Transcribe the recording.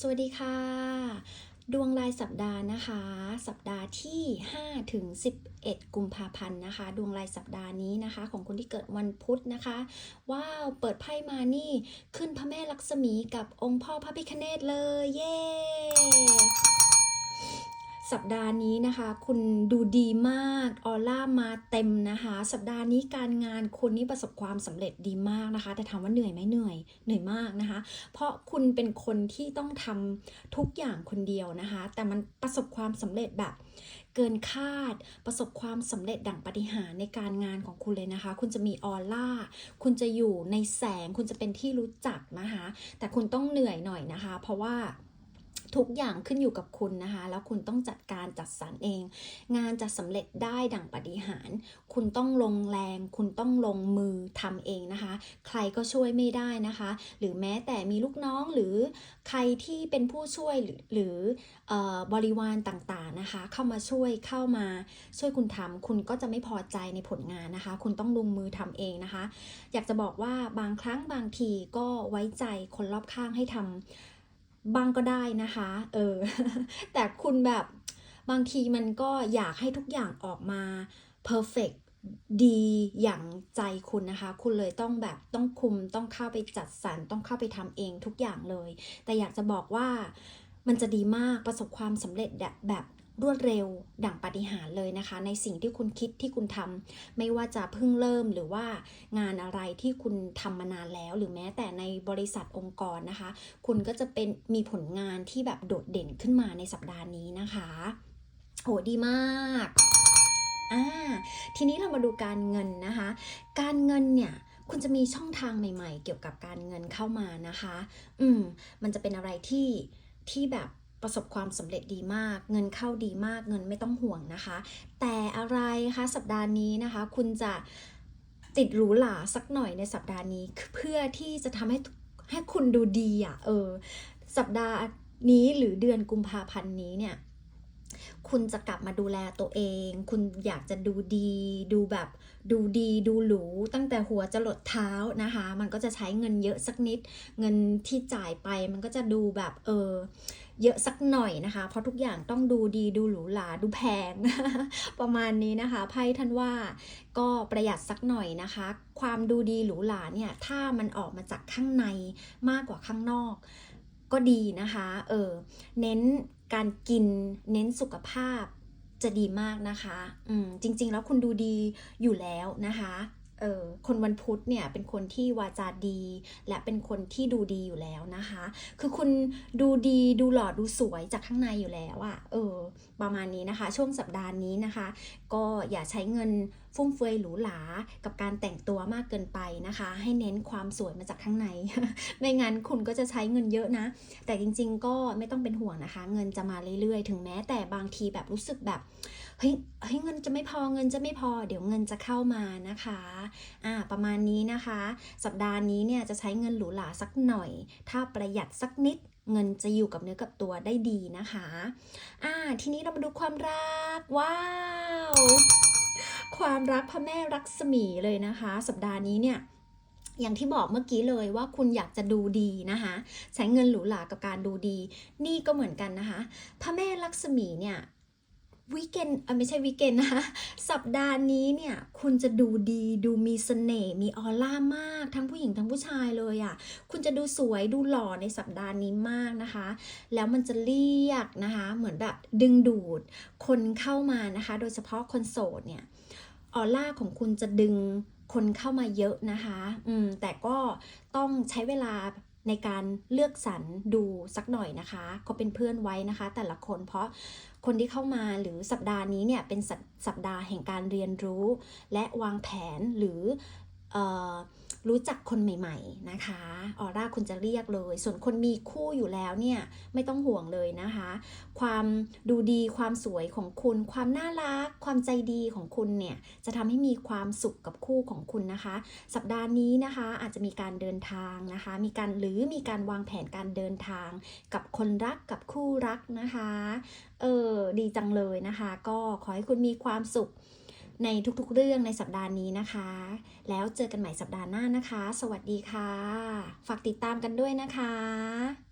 สวัสดีค่ะ ดวงรายสัปดาห์นะคะ สัปดาห์ที่5ถึง11 กุมภาพันธ์นะคะ ดวงรายสัปดาห์นี้นะคะ ของคนที่เกิดวันพุธนะคะ ว้าวเปิดไพ่มานี่ ขึ้นพระแม่ลักษมีกับองค์พ่อพระพิคเนตเลย เย้ สัปดาห์นี้นะคะ คุณดูดีมากออร่ามาเต็มนะคะ สัปดาห์นี้การงานคุณนี่ประสบความสำเร็จดีมากนะคะ แต่ถามว่าเหนื่อยไหมเหนื่อยเหนื่อยมากนะคะ เพราะคุณเป็นคนที่ต้องทำทุกอย่างคนเดียวนะคะ แต่มันประสบความสำเร็จแบบเกินคาดประสบความสำเร็จดั่งปาฏิหาริย์ในการงานของคุณเลยนะคะ คุณจะมีออร่า คุณจะอยู่ในแสง คุณจะเป็นที่รู้จักนะคะ แต่คุณต้องเหนื่อยหน่อยนะคะ เพราะว่า ทุกอย่างขึ้นอยู่กับคุณนะคะ แล้วคุณต้องจัดการจัดสรรเอง งานจะสำเร็จได้ดั่งปาฏิหาริย์คุณต้องลงแรง คุณต้องลงมือทำเองนะคะ ใครก็ช่วยไม่ได้นะคะ หรือแม้แต่มีลูกน้องหรือใครที่เป็นผู้ช่วยหรืออเออบริวารต่างๆนะคะ เข้ามาช่วยเข้ามาช่วยคุณทำคุณก็จะไม่พอใจในผลงานนะคะ คุณต้องลงมือทำเองนะคะ อยากจะบอกว่าบางครั้งบางทีก็ไว้ใจคนรอบข้างให้ทำ บ้างก็ได้นะคะ เออ แต่คุณแบบบางทีมันก็อยากให้ทุกอย่างออกมา perfect ดีอย่างใจคุณนะคะ คุณเลยต้องแบบต้องคุมต้องเข้าไปจัดสรรต้องเข้าไปทำเองทุกอย่างเลย แต่อยากจะบอกว่ามันจะดีมากประสบความสำเร็จแบบแบบ รวดเร็วดั่งปาฏิหาริย์เลยนะคะ ในสิ่งที่คุณคิดที่คุณทำไม่ว่าจะเพิ่งเริ่มหรือว่างานอะไรที่คุณทำมานานแล้ว หรือแม้แต่ในบริษัทองค์กรนะคะ คุณก็จะเป็นมีผลงานที่แบบโดดเด่นขึ้นมาในสัปดาห์นี้นะคะโหดีมากอ่าทีนี้เรามาดูการเงินนะคะ การเงินเนี่ยคุณจะมีช่องทางใหม่ ๆ เกี่ยวกับการเงินเข้ามานะคะ อืม มันจะเป็นอะไรที่ที่แบบ ประสบความสำเร็จดีมาก เงินเข้าดีมาก เงินไม่ต้องห่วงนะคะ แต่อะไรคะสัปดาห์นี้นะคะ คุณจะติดหรูหราสักหน่อยในสัปดาห์นี้ เพื่อที่จะทำให้ให้คุณดูดีอะเออ สัปดาห์นี้หรือเดือนกุมภาพันธ์นี้เนี่ย คุณจะกลับมาดูแลตัวเอง คุณอยากจะดูดี ดูแบบดูดีดูหรูตั้งแต่หัวจะหลดเท้านะคะ มันก็จะใช้เงินเยอะสักนิด เงินที่จ่ายไปมันก็จะดูแบบเออเยอะสักหน่อยนะคะ เพราะทุกอย่างต้องดูดีดูหรูหราดูแพง ประมาณนี้นะคะ ไพ่ท่านว่าก็ประหยัดสักหน่อยนะคะ ความดูดีหรูหราเนี่ยถ้ามันออกมาจากข้างในมากกว่าข้างนอก ก็ดีนะคะเออเน้นการกินเน้นสุขภาพจะดีมากนะคะอืมจริง ๆ แล้วคุณดูดีอยู่แล้วนะคะเออคนวันพุธเนี่ยเป็นคนที่วาจาดี และเป็นคนที่ดูดีอยู่แล้วนะคะ คือคุณดูดีดูหล่อดูสวยจากข้างในอยู่แล้วอะ่ะเออประมาณนี้นะคะ ช่วงสัปดาห์นี้นะคะ ก็อย่าใช้เงิน ฟุ่มเฟือยหรูหรา กับการแต่งตัวมากเกินไปนะคะ ให้เน้นความสวยมาจากข้างใน ไม่งั้นคุณก็จะใช้เงินเยอะนะ แต่จริงๆ ก็ไม่ต้องเป็นห่วงนะคะ เงินจะมาเรื่อยๆ ถึงแม้แต่บางทีแบบรู้สึกแบบเฮ้ยเฮ้ยเงินจะไม่พอเงินจะไม่พอ เดี๋ยวเงินจะเข้ามานะคะอ่าประมาณนี้นะคะ สัปดาห์นี้เนี่ยจะใช้เงินหรูหราสักหน่อย ถ้าประหยัดสักนิดเงินจะอยู่กับเนื้อกับตัวได้ดีนะคะ อ่า ทีนี้เรามาดูความรัก ว้าว ความรักพระแม่รักษมีเลยนะคะ สัปดาห์นี้เนี่ยอย่างที่บอกเมื่อกี้เลยว่าคุณอยากจะดูดีนะคะ ใช้เงินหรูหรากับการดูดี นี่ก็เหมือนกันนะคะ พระแม่ลักษมีเนี่ย วีเกนไม่ใช่วีเกนนะคะสัปดาห์นี้เนี่ยคุณจะดูดีดูมีเสน่ห์มีออร่ามาก ทั้งผู้หญิงทั้งผู้ชายเลยอะ่ะคุณจะดูสวยดูหล่อในสัปดาห์นี้มากนะคะ แล้วมันจะเรียกนะคะเหมือนแบบดึงดูดคนเข้ามานะคะ โดยเฉพาะคนโสดเนี่ยออร่าของคุณจะดึงคนเข้ามาเยอะนะคะ อืมแต่ก็ต้องใช้เวลา ในการเลือกสรรดูสักหน่อยนะคะเขาเป็นเพื่อนไว้นะคะ แต่ละคนเพราะคนที่เข้ามาหรือสัปดาห์นี้เนี่ยเป็นสสัปดาห์แห่งการเรียนรู้ และวางแผนหรือเออ รู้จักคนใหม่ๆนะคะออร่าคุณจะเรียกเลย ส่วนคนมีคู่อยู่แล้วเนี่ยไม่ต้องห่วงเลยนะคะ ความดูดีความสวยของคุณ ความน่ารัก ความใจดีของคุณเนี่ยจะทำให้มีความสุขกับคู่ของคุณนะคะ สัปดาห์นี้นะคะอาจจะมีการเดินทางนะคะ มีการหรือมีการวางแผนการเดินทาง กับคนรักกับคู่รักนะคะเออดีจังเลยนะคะ ก็ขอให้คุณมีความสุข ในทุกๆเรื่องในสัปดาห์นี้นะคะ แล้วเจอกันใหม่สัปดาห์หน้านะคะ สวัสดีค่ะ ฝากติดตามกันด้วยนะคะ